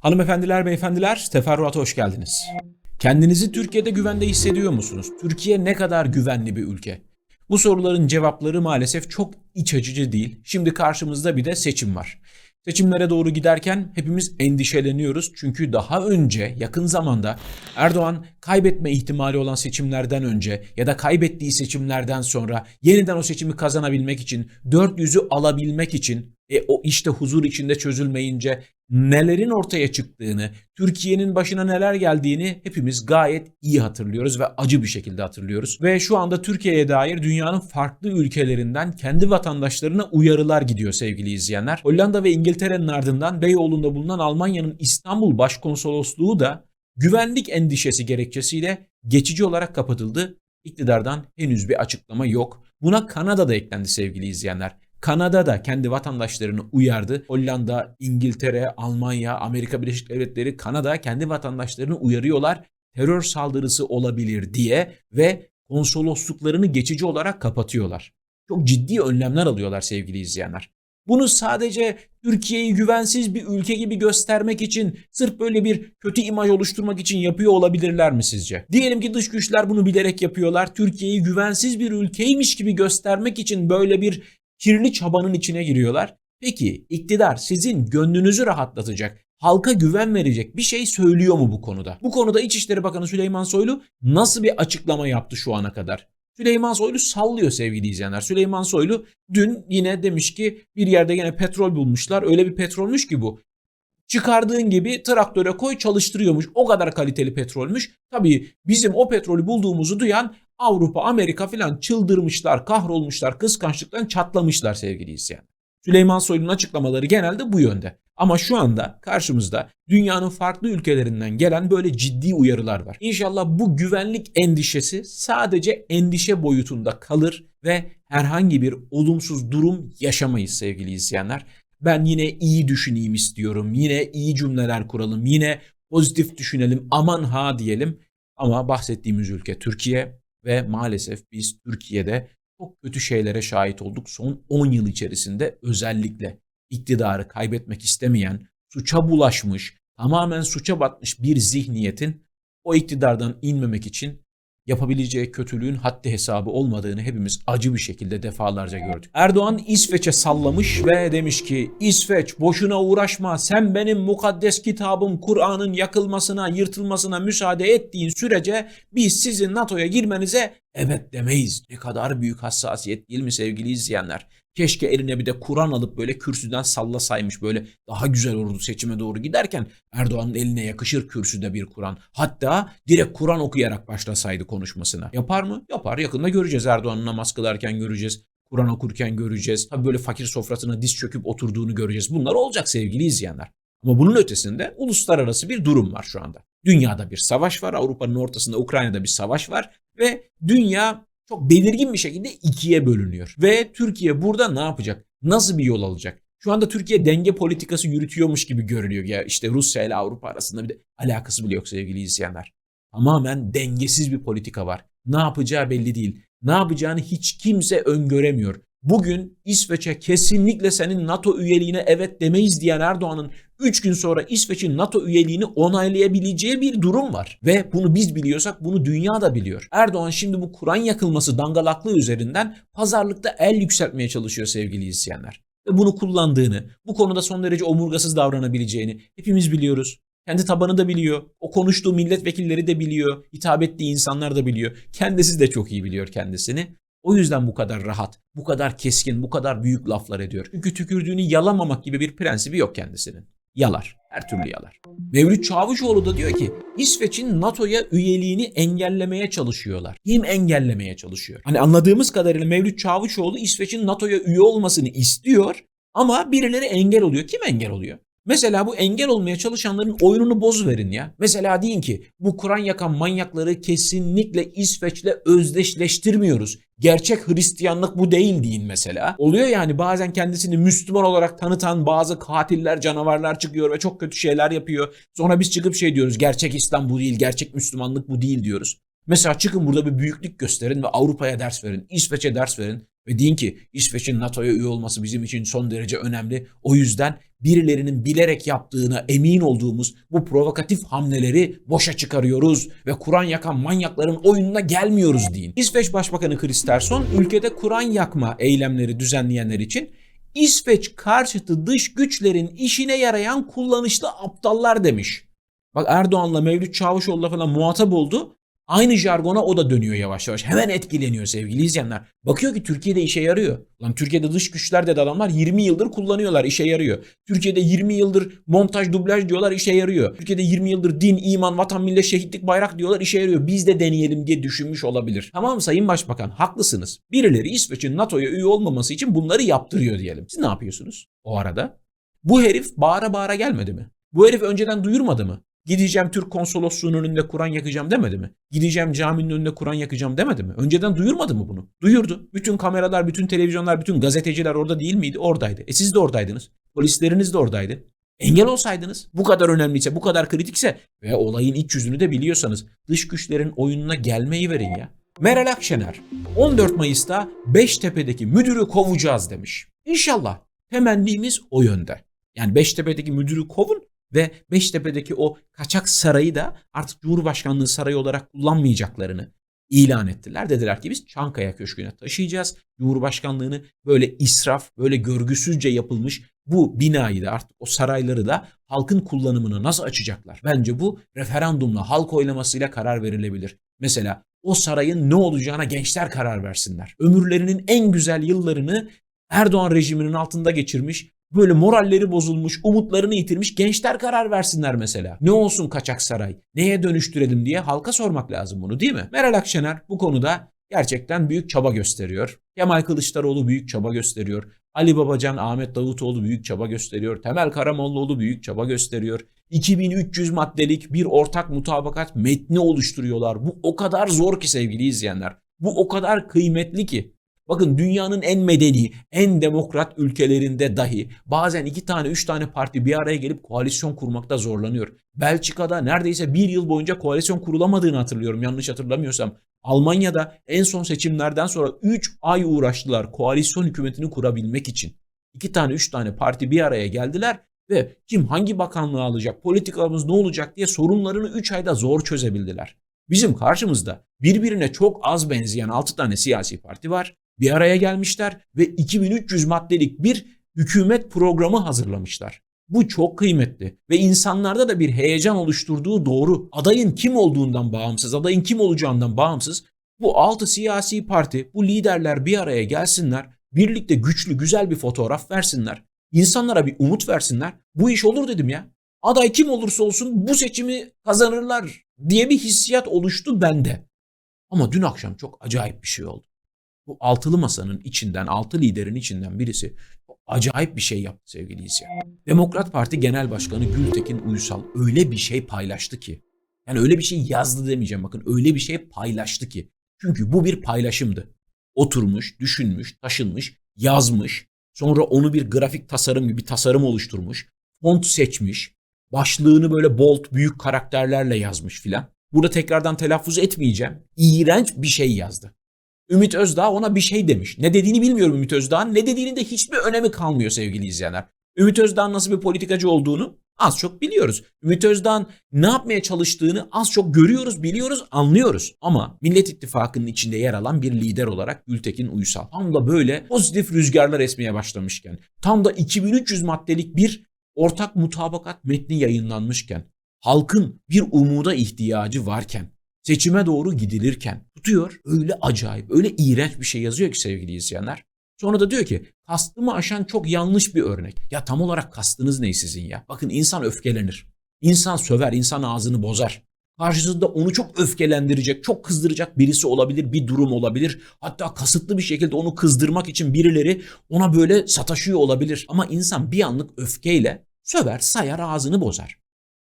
Hanımefendiler, beyefendiler, teferruata hoş geldiniz. Kendinizi Türkiye'de güvende hissediyor musunuz? Türkiye ne kadar güvenli bir ülke? Bu soruların cevapları maalesef çok iç açıcı değil. Şimdi karşımızda bir de seçim var. Seçimlere doğru giderken hepimiz endişeleniyoruz. Çünkü daha önce yakın zamanda Erdoğan kaybetme ihtimali olan seçimlerden önce ya da kaybettiği seçimlerden sonra yeniden o seçimi kazanabilmek için, 400'ü alabilmek için e, o işte huzur içinde çözülmeyince nelerin ortaya çıktığını, Türkiye'nin başına neler geldiğini hepimiz gayet iyi hatırlıyoruz ve acı bir şekilde hatırlıyoruz. Ve şu anda Türkiye'ye dair dünyanın farklı ülkelerinden kendi vatandaşlarına uyarılar gidiyor sevgili izleyenler. Hollanda ve İngiltere'nin ardından Beyoğlu'nda bulunan Almanya'nın İstanbul Başkonsolosluğu da güvenlik endişesi gerekçesiyle geçici olarak kapatıldı. İktidardan henüz bir açıklama yok. Buna Kanada da eklendi sevgili izleyenler. Kanada da kendi vatandaşlarını uyardı. Hollanda, İngiltere, Almanya, Amerika Birleşik Devletleri, Kanada kendi vatandaşlarını uyarıyorlar. Terör saldırısı olabilir diye ve konsolosluklarını geçici olarak kapatıyorlar. Çok ciddi önlemler alıyorlar sevgili izleyenler. Bunu sadece Türkiye'yi güvensiz bir ülke gibi göstermek için sırf böyle bir kötü imaj oluşturmak için yapıyor olabilirler mi sizce? Diyelim ki dış güçler bunu bilerek yapıyorlar. Türkiye'yi güvensiz bir ülkeymiş gibi göstermek için böyle bir kirli çabanın içine giriyorlar. Peki iktidar sizin gönlünüzü rahatlatacak, halka güven verecek bir şey söylüyor mu bu konuda? Bu konuda İçişleri Bakanı Süleyman Soylu nasıl bir açıklama yaptı şu ana kadar? Süleyman Soylu sallıyor sevgili izleyenler. Süleyman Soylu dün yine demiş ki bir yerde yine petrol bulmuşlar. Öyle bir petrolmüş ki bu. Çıkardığın gibi traktöre koy çalıştırıyormuş. O kadar kaliteli petrolmüş. Tabii bizim o petrolü bulduğumuzu duyan Avrupa, Amerika filan çıldırmışlar, kahrolmuşlar, kıskançlıktan çatlamışlar sevgili izleyenler. Süleyman Soylu'nun açıklamaları genelde bu yönde. Ama şu anda karşımızda dünyanın farklı ülkelerinden gelen böyle ciddi uyarılar var. İnşallah bu güvenlik endişesi sadece endişe boyutunda kalır ve herhangi bir olumsuz durum yaşamayız sevgili izleyenler. Ben yine iyi düşüneyim istiyorum. Yine iyi cümleler kuralım. Yine pozitif düşünelim. Aman ha diyelim. Ama bahsettiğimiz ülke Türkiye ve maalesef biz Türkiye'de çok kötü şeylere şahit olduk. Son 10 yıl içerisinde özellikle iktidarı kaybetmek istemeyen, suça bulaşmış, tamamen suça batmış bir zihniyetin o iktidardan inmemek için yapabileceği kötülüğün haddi hesabı olmadığını hepimiz acı bir şekilde defalarca gördük. Erdoğan İsveç'e sallamış ve demiş ki İsveç boşuna uğraşma sen benim mukaddes kitabım Kur'an'ın yakılmasına, yırtılmasına müsaade ettiğin sürece biz sizin NATO'ya girmenize evet demeyiz. Ne kadar büyük hassasiyet değil mi sevgili izleyenler? Keşke eline bir de Kur'an alıp böyle kürsüden sallasaymış böyle daha güzel olurdu seçime doğru giderken Erdoğan'ın eline yakışır kürsüde bir Kur'an. Hatta direkt Kur'an okuyarak başlasaydı konuşmasına. Yapar mı? Yapar. Yakında göreceğiz Erdoğan'ın namaz kılarken göreceğiz. Kur'an okurken göreceğiz. Tabii böyle fakir sofrasına diz çöküp oturduğunu göreceğiz. Bunlar olacak sevgili izleyenler. Ama bunun ötesinde uluslararası bir durum var şu anda. Dünyada bir savaş var. Avrupa'nın ortasında Ukrayna'da bir savaş var. Ve dünya çok belirgin bir şekilde ikiye bölünüyor. Ve Türkiye burada ne yapacak? Nasıl bir yol alacak? Şu anda Türkiye denge politikası yürütüyormuş gibi görülüyor. Ya işte Rusya ile Avrupa arasında bir de alakası bile yok sevgili izleyenler. Tamamen dengesiz bir politika var. Ne yapacağı belli değil. Ne yapacağını hiç kimse öngöremiyor. Bugün İsveç'e kesinlikle senin NATO üyeliğine evet demeyiz diyen Erdoğan'ın 3 gün sonra İsveç'in NATO üyeliğini onaylayabileceği bir durum var. Ve bunu biz biliyorsak bunu dünya da biliyor. Erdoğan şimdi bu Kur'an yakılması dangalaklığı üzerinden pazarlıkta el yükseltmeye çalışıyor sevgili izleyenler. Ve bunu kullandığını, bu konuda son derece omurgasız davranabileceğini hepimiz biliyoruz. Kendi tabanı da biliyor. O konuştuğu milletvekilleri de biliyor. Hitap ettiği insanlar da biliyor. Kendisi de çok iyi biliyor kendisini. O yüzden bu kadar rahat, bu kadar keskin, bu kadar büyük laflar ediyor. Çünkü tükürdüğünü yalamamak gibi bir prensibi yok kendisinin. Yalar. Her türlü yalar. Mevlüt Çavuşoğlu da diyor ki İsveç'in NATO'ya üyeliğini engellemeye çalışıyorlar. Kim engellemeye çalışıyor? Hani anladığımız kadarıyla Mevlüt Çavuşoğlu İsveç'in NATO'ya üye olmasını istiyor ama birileri engel oluyor. Kim engel oluyor? Mesela bu engel olmaya çalışanların oyununu bozuverin ya. Mesela deyin ki bu Kur'an yakan manyakları kesinlikle İsveç'le özdeşleştirmiyoruz. Gerçek Hristiyanlık bu değil deyin mesela. Oluyor yani bazen kendisini Müslüman olarak tanıtan bazı katiller, canavarlar çıkıyor ve çok kötü şeyler yapıyor. Sonra biz çıkıp şey diyoruz gerçek İslam bu değil, gerçek Müslümanlık bu değil diyoruz. Mesela çıkın burada bir büyüklük gösterin ve Avrupa'ya ders verin, İsveç'e ders verin ve deyin ki İsveç'in NATO'ya üye olması bizim için son derece önemli. O yüzden birilerinin bilerek yaptığına emin olduğumuz bu provokatif hamleleri boşa çıkarıyoruz ve Kur'an yakan manyakların oyununa gelmiyoruz deyin. İsveç Başbakanı Kristersson ülkede Kur'an yakma eylemleri düzenleyenler için İsveç karşıtı dış güçlerin işine yarayan kullanışlı aptallar demiş. Bak Erdoğan'la Mevlüt Çavuşoğlu'la falan muhatap oldu. Aynı jargona o da dönüyor yavaş yavaş. Hemen etkileniyor sevgili izleyenler. Bakıyor ki Türkiye'de işe yarıyor. Lan Türkiye'de dış güçler dedi adamlar 20 yıldır kullanıyorlar işe yarıyor. Türkiye'de 20 yıldır montaj dublaj diyorlar işe yarıyor. Türkiye'de 20 yıldır din, iman, vatan, millet, şehitlik, bayrak diyorlar işe yarıyor. Biz de deneyelim diye düşünmüş olabilir. Tamam Sayın Başbakan haklısınız. Birileri İsveç'in NATO'ya üye olmaması için bunları yaptırıyor diyelim. Siz ne yapıyorsunuz o arada? Bu herif bağıra bağıra gelmedi mi? Bu herif önceden duyurmadı mı? Gideceğim Türk konsolosluğunun önünde Kur'an yakacağım demedi mi? Gideceğim caminin önünde Kur'an yakacağım demedi mi? Önceden duyurmadı mı bunu? Duyurdu. Bütün kameralar, bütün televizyonlar, bütün gazeteciler orada değil miydi? Oradaydı. E siz de oradaydınız. Polisleriniz de oradaydı. Engel olsaydınız, bu kadar önemliyse, bu kadar kritikse ve olayın iç yüzünü de biliyorsanız dış güçlerin oyununa gelmeyi verin ya. Meral Akşener 14 Mayıs'ta Beştepe'deki müdürü kovacağız demiş. İnşallah temennimiz o yönde. Yani Beştepe'deki müdürü kovun ve Beştepe'deki o kaçak sarayı da artık Cumhurbaşkanlığı sarayı olarak kullanmayacaklarını ilan ettiler. Dediler ki biz Çankaya Köşkü'ne taşıyacağız. Cumhurbaşkanlığını böyle israf, böyle görgüsüzce yapılmış bu binayı da artık o sarayları da halkın kullanımına nasıl açacaklar? Bence bu referandumla, halk oylamasıyla karar verilebilir. Mesela o sarayın ne olacağına gençler karar versinler. Ömürlerinin en güzel yıllarını Erdoğan rejiminin altında geçirmiş, böyle moralleri bozulmuş, umutlarını yitirmiş gençler karar versinler mesela. Ne olsun kaçak saray? Neye dönüştürelim diye halka sormak lazım bunu değil mi? Meral Akşener bu konuda gerçekten büyük çaba gösteriyor. Kemal Kılıçdaroğlu büyük çaba gösteriyor. Ali Babacan, Ahmet Davutoğlu büyük çaba gösteriyor. Temel Karamollaoğlu büyük çaba gösteriyor. 2300 maddelik bir ortak mutabakat metni oluşturuyorlar. Bu o kadar zor ki sevgili izleyenler. Bu o kadar kıymetli ki. Bakın dünyanın en medeni, en demokrat ülkelerinde dahi bazen iki tane, üç tane parti bir araya gelip koalisyon kurmakta zorlanıyor. Belçika'da neredeyse bir yıl boyunca koalisyon kurulamadığını hatırlıyorum yanlış hatırlamıyorsam. Almanya'da en son seçimlerden sonra 3 ay uğraştılar koalisyon hükümetini kurabilmek için. İki tane, üç tane parti bir araya geldiler ve kim hangi bakanlığı alacak, politikamız ne olacak diye sorunlarını 3 ayda zor çözebildiler. Bizim karşımızda birbirine çok az benzeyen 6 tane siyasi parti var bir araya gelmişler ve 2300 maddelik bir hükümet programı hazırlamışlar. Bu çok kıymetli ve insanlarda da bir heyecan oluşturduğu doğru. Adayın kim olduğundan bağımsız, adayın kim olacağından bağımsız bu altı siyasi parti, bu liderler bir araya gelsinler, birlikte güçlü, güzel bir fotoğraf versinler. İnsanlara bir umut versinler. Bu iş olur dedim ya. Aday kim olursa olsun bu seçimi kazanırlar diye bir hissiyat oluştu bende. Ama dün akşam çok acayip bir şey oldu bu altılı masanın içinden, altı liderin içinden birisi acayip bir şey yaptı sevgili izleyenler. Demokrat Parti Genel Başkanı Gültekin Uysal öyle bir şey paylaştı ki. Yani öyle bir şey yazdı demeyeceğim bakın öyle bir şey paylaştı ki. Çünkü bu bir paylaşımdı. Oturmuş, düşünmüş, taşınmış, yazmış. Sonra onu bir grafik tasarım gibi bir tasarım oluşturmuş. Font seçmiş. Başlığını böyle bold, büyük karakterlerle yazmış filan. Burada tekrardan telaffuz etmeyeceğim. İğrenç bir şey yazdı. Ümit Özdağ ona bir şey demiş. Ne dediğini bilmiyorum Ümit Özdağ'ın. Ne dediğinin de hiçbir önemi kalmıyor sevgili izleyenler. Ümit Özdağ'ın nasıl bir politikacı olduğunu az çok biliyoruz. Ümit Özdağ'ın ne yapmaya çalıştığını az çok görüyoruz, biliyoruz, anlıyoruz. Ama Millet İttifakı'nın içinde yer alan bir lider olarak Gültekin Uysal. Tam da böyle pozitif rüzgarlar esmeye başlamışken, tam da 2300 maddelik bir ortak mutabakat metni yayınlanmışken, halkın bir umuda ihtiyacı varken, seçime doğru gidilirken tutuyor öyle acayip, öyle iğrenç bir şey yazıyor ki sevgili izleyenler. Sonra da diyor ki kastımı aşan çok yanlış bir örnek. Ya tam olarak kastınız ne sizin ya? Bakın insan öfkelenir. İnsan söver, insan ağzını bozar. Karşısında onu çok öfkelendirecek, çok kızdıracak birisi olabilir, bir durum olabilir. Hatta kasıtlı bir şekilde onu kızdırmak için birileri ona böyle sataşıyor olabilir. Ama insan bir anlık öfkeyle söver, sayar, ağzını bozar.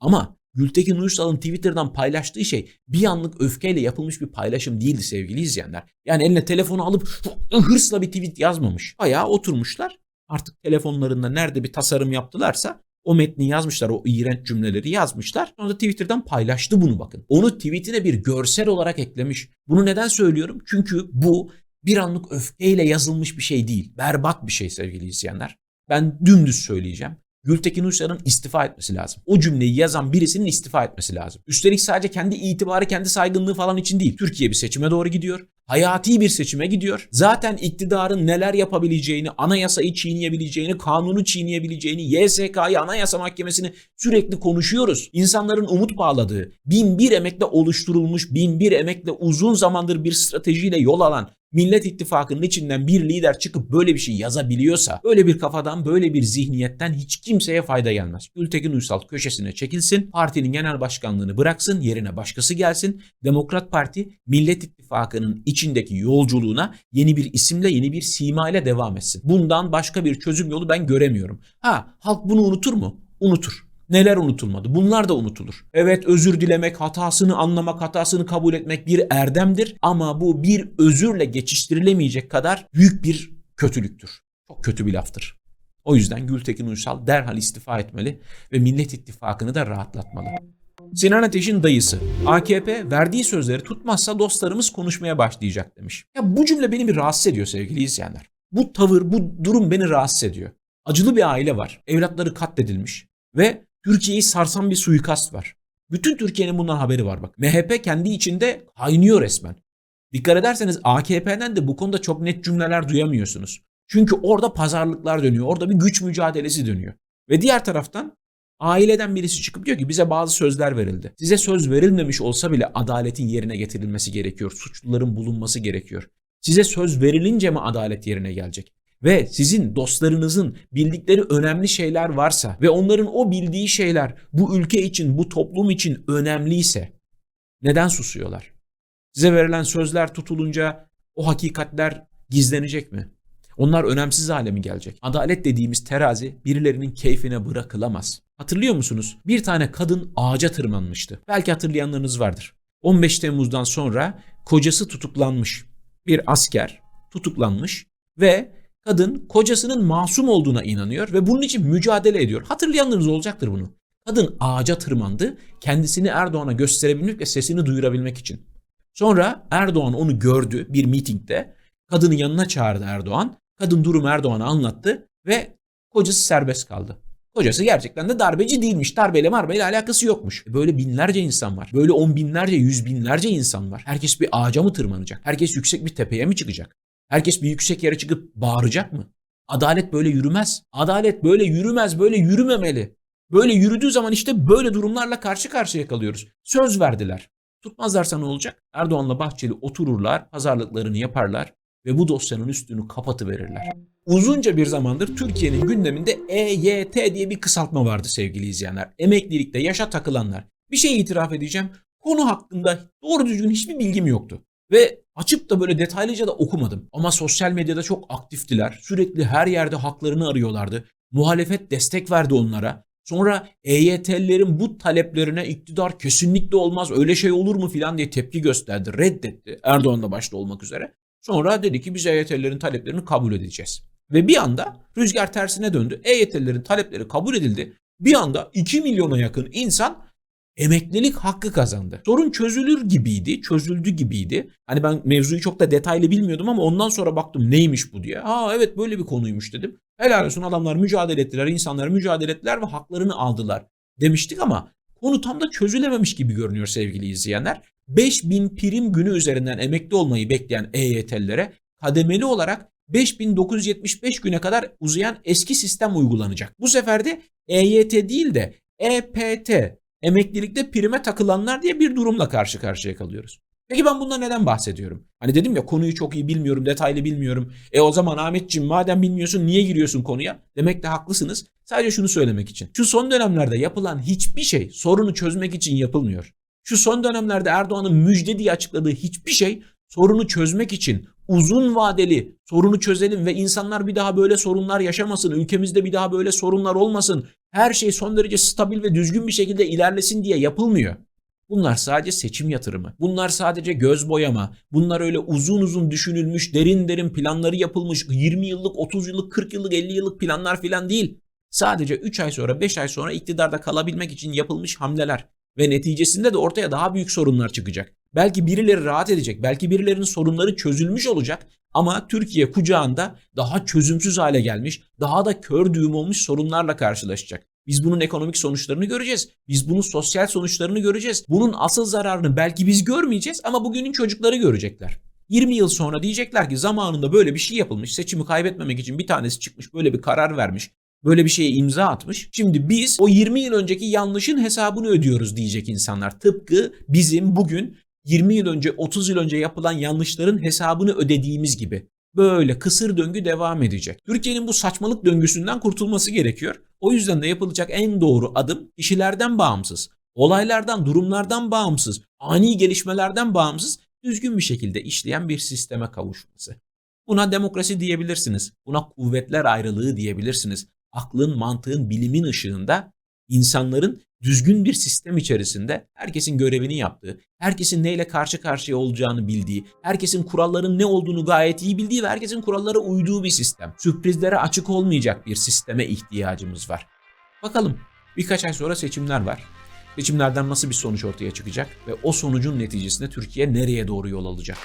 Ama Gültekin Uysal'ın Twitter'dan paylaştığı şey bir anlık öfkeyle yapılmış bir paylaşım değildi sevgili izleyenler. Yani eline telefonu alıp hırsla bir tweet yazmamış. Bayağı oturmuşlar. Artık telefonlarında nerede bir tasarım yaptılarsa O metni yazmışlar, o iğrenç cümleleri yazmışlar. Sonra da Twitter'dan paylaştı bunu bakın. Onu tweetine bir görsel olarak eklemiş. Bunu neden söylüyorum? Çünkü bu bir anlık öfkeyle yazılmış bir şey değil. Berbat bir şey sevgili izleyenler. Ben dümdüz söyleyeceğim. Gültekin Uysal'ın istifa etmesi lazım. O cümleyi yazan birisinin istifa etmesi lazım. Üstelik sadece kendi itibarı, kendi saygınlığı falan için değil. Türkiye bir seçime doğru gidiyor. Hayati bir seçime gidiyor. Zaten iktidarın neler yapabileceğini, anayasayı çiğneyebileceğini, kanunu çiğneyebileceğini, YSK'yı, anayasa mahkemesini sürekli konuşuyoruz. İnsanların umut bağladığı, bin bir emekle oluşturulmuş, bin bir emekle uzun zamandır bir stratejiyle yol alan Millet İttifakı'nın içinden bir lider çıkıp böyle bir şey yazabiliyorsa, böyle bir kafadan, böyle bir zihniyetten hiç kimseye fayda gelmez. Gültekin Uysal köşesine çekilsin, partinin genel başkanlığını bıraksın, yerine başkası gelsin. Demokrat Parti Millet İttifakı'nın içindeki yolculuğuna yeni bir isimle, yeni bir simayla devam etsin. Bundan başka bir çözüm yolu ben göremiyorum. Ha, halk bunu unutur mu? Unutur. Neler unutulmadı? Bunlar da unutulur. Evet özür dilemek, hatasını anlamak, hatasını kabul etmek bir erdemdir ama bu bir özürle geçiştirilemeyecek kadar büyük bir kötülüktür. Çok kötü bir laftır. O yüzden Gültekin Uysal derhal istifa etmeli ve Millet İttifakı'nı da rahatlatmalı. Sinan Ateş'in dayısı AKP verdiği sözleri tutmazsa dostlarımız konuşmaya başlayacak demiş. Ya bu cümle beni bir rahatsız ediyor sevgili izleyenler. Bu tavır, bu durum beni rahatsız ediyor. Acılı bir aile var. Evlatları katledilmiş ve Türkiye'yi sarsan bir suikast var. Bütün Türkiye'nin bundan haberi var bak. MHP kendi içinde kaynıyor resmen. Dikkat ederseniz AKP'den de bu konuda çok net cümleler duyamıyorsunuz. Çünkü orada pazarlıklar dönüyor. Orada bir güç mücadelesi dönüyor. Ve diğer taraftan aileden birisi çıkıp diyor ki bize bazı sözler verildi. Size söz verilmemiş olsa bile adaletin yerine getirilmesi gerekiyor. Suçluların bulunması gerekiyor. Size söz verilince mi adalet yerine gelecek? Ve sizin dostlarınızın bildikleri önemli şeyler varsa ve onların o bildiği şeyler bu ülke için, bu toplum için önemliyse neden susuyorlar? Size verilen sözler tutulunca o hakikatler gizlenecek mi? Onlar önemsiz hale mi gelecek? Adalet dediğimiz terazi birilerinin keyfine bırakılamaz. Hatırlıyor musunuz? Bir tane kadın ağaca tırmanmıştı. Belki hatırlayanlarınız vardır. 15 Temmuz'dan sonra kocası tutuklanmış. Bir asker tutuklanmış ve Kadın kocasının masum olduğuna inanıyor ve bunun için mücadele ediyor. Hatırlayanlarınız olacaktır bunu. Kadın ağaca tırmandı kendisini Erdoğan'a gösterebilmek ve sesini duyurabilmek için. Sonra Erdoğan onu gördü bir mitingde. Kadının yanına çağırdı Erdoğan. Kadın durumu Erdoğan'a anlattı ve kocası serbest kaldı. Kocası gerçekten de darbeci değilmiş. Darbeyle marbeyle alakası yokmuş. Böyle binlerce insan var. Böyle on binlerce, yüz binlerce insan var. Herkes bir ağaca mı tırmanacak? Herkes yüksek bir tepeye mi çıkacak? Herkes bir yüksek yere çıkıp bağıracak mı? Adalet böyle yürümez. Adalet böyle yürümez, böyle yürümemeli. Böyle yürüdüğü zaman işte böyle durumlarla karşı karşıya kalıyoruz. Söz verdiler. Tutmazlarsa ne olacak? Erdoğan'la Bahçeli otururlar, pazarlıklarını yaparlar ve bu dosyanın üstünü kapatıverirler. Uzunca bir zamandır Türkiye'nin gündeminde EYT diye bir kısaltma vardı sevgili izleyenler. Emeklilikte yaşa takılanlar. Bir şey itiraf edeceğim. Konu hakkında doğru düzgün hiçbir bilgim yoktu. Ve açıp da böyle detaylıca da okumadım. Ama sosyal medyada çok aktiftiler. Sürekli her yerde haklarını arıyorlardı. Muhalefet destek verdi onlara. Sonra EYT'lilerin bu taleplerine iktidar kesinlikle olmaz öyle şey olur mu filan diye tepki gösterdi. Reddetti Erdoğan'la başta olmak üzere. Sonra dedi ki biz EYT'lilerin taleplerini kabul edeceğiz. Ve bir anda rüzgar tersine döndü. EYT'lilerin talepleri kabul edildi. Bir anda 2 milyona yakın insan emeklilik hakkı kazandı. Sorun çözülür gibiydi, çözüldü gibiydi. Hani ben mevzuyu çok da detaylı bilmiyordum ama ondan sonra baktım neymiş bu diye. Aa evet böyle bir konuymuş dedim. Helal olsun adamlar mücadele ettiler, insanlar mücadele ettiler ve haklarını aldılar demiştik ama konu tam da çözülememiş gibi görünüyor sevgili izleyenler. 5000 prim günü üzerinden emekli olmayı bekleyen EYT'lilere kademeli olarak 5975 güne kadar uzayan eski sistem uygulanacak. Bu sefer de EYT değil de EPT emeklilikte prime takılanlar diye bir durumla karşı karşıya kalıyoruz. Peki ben bundan neden bahsediyorum? Hani dedim ya konuyu çok iyi bilmiyorum, detaylı bilmiyorum. E o zaman Ahmetciğim madem bilmiyorsun niye giriyorsun konuya? Demek de haklısınız. Sadece şunu söylemek için. Şu son dönemlerde yapılan hiçbir şey sorunu çözmek için yapılmıyor. Şu son dönemlerde Erdoğan'ın müjde diye açıkladığı hiçbir şey sorunu çözmek için uzun vadeli sorunu çözelim ve insanlar bir daha böyle sorunlar yaşamasın, ülkemizde bir daha böyle sorunlar olmasın, her şey son derece stabil ve düzgün bir şekilde ilerlesin diye yapılmıyor. Bunlar sadece seçim yatırımı. Bunlar sadece göz boyama. Bunlar öyle uzun uzun düşünülmüş, derin derin planları yapılmış 20 yıllık, 30 yıllık, 40 yıllık, 50 yıllık planlar filan değil. Sadece 3 ay sonra 5 ay sonra iktidarda kalabilmek için yapılmış hamleler ve neticesinde de ortaya daha büyük sorunlar çıkacak. Belki birileri rahat edecek, belki birilerinin sorunları çözülmüş olacak ama Türkiye kucağında daha çözümsüz hale gelmiş, daha da kör düğüm olmuş sorunlarla karşılaşacak. Biz bunun ekonomik sonuçlarını göreceğiz. Biz bunun sosyal sonuçlarını göreceğiz. Bunun asıl zararını belki biz görmeyeceğiz ama bugünün çocukları görecekler. 20 yıl sonra diyecekler ki zamanında böyle bir şey yapılmış. Seçimi kaybetmemek için bir tanesi çıkmış böyle bir karar vermiş. Böyle bir şeye imza atmış. Şimdi biz o 20 yıl önceki yanlışın hesabını ödüyoruz diyecek insanlar. Tıpkı bizim bugün 20 yıl önce 30 yıl önce yapılan yanlışların hesabını ödediğimiz gibi. Böyle kısır döngü devam edecek. Türkiye'nin bu saçmalık döngüsünden kurtulması gerekiyor. O yüzden de yapılacak en doğru adım kişilerden bağımsız, olaylardan, durumlardan bağımsız, ani gelişmelerden bağımsız düzgün bir şekilde işleyen bir sisteme kavuşması. Buna demokrasi diyebilirsiniz. Buna kuvvetler ayrılığı diyebilirsiniz. Aklın, mantığın, bilimin ışığında insanların düzgün bir sistem içerisinde herkesin görevini yaptığı, herkesin neyle karşı karşıya olacağını bildiği, herkesin kuralların ne olduğunu gayet iyi bildiği ve herkesin kurallara uyduğu bir sistem. Sürprizlere açık olmayacak bir sisteme ihtiyacımız var. Bakalım birkaç ay sonra seçimler var. Seçimlerden nasıl bir sonuç ortaya çıkacak ve o sonucun neticesinde Türkiye nereye doğru yol alacak?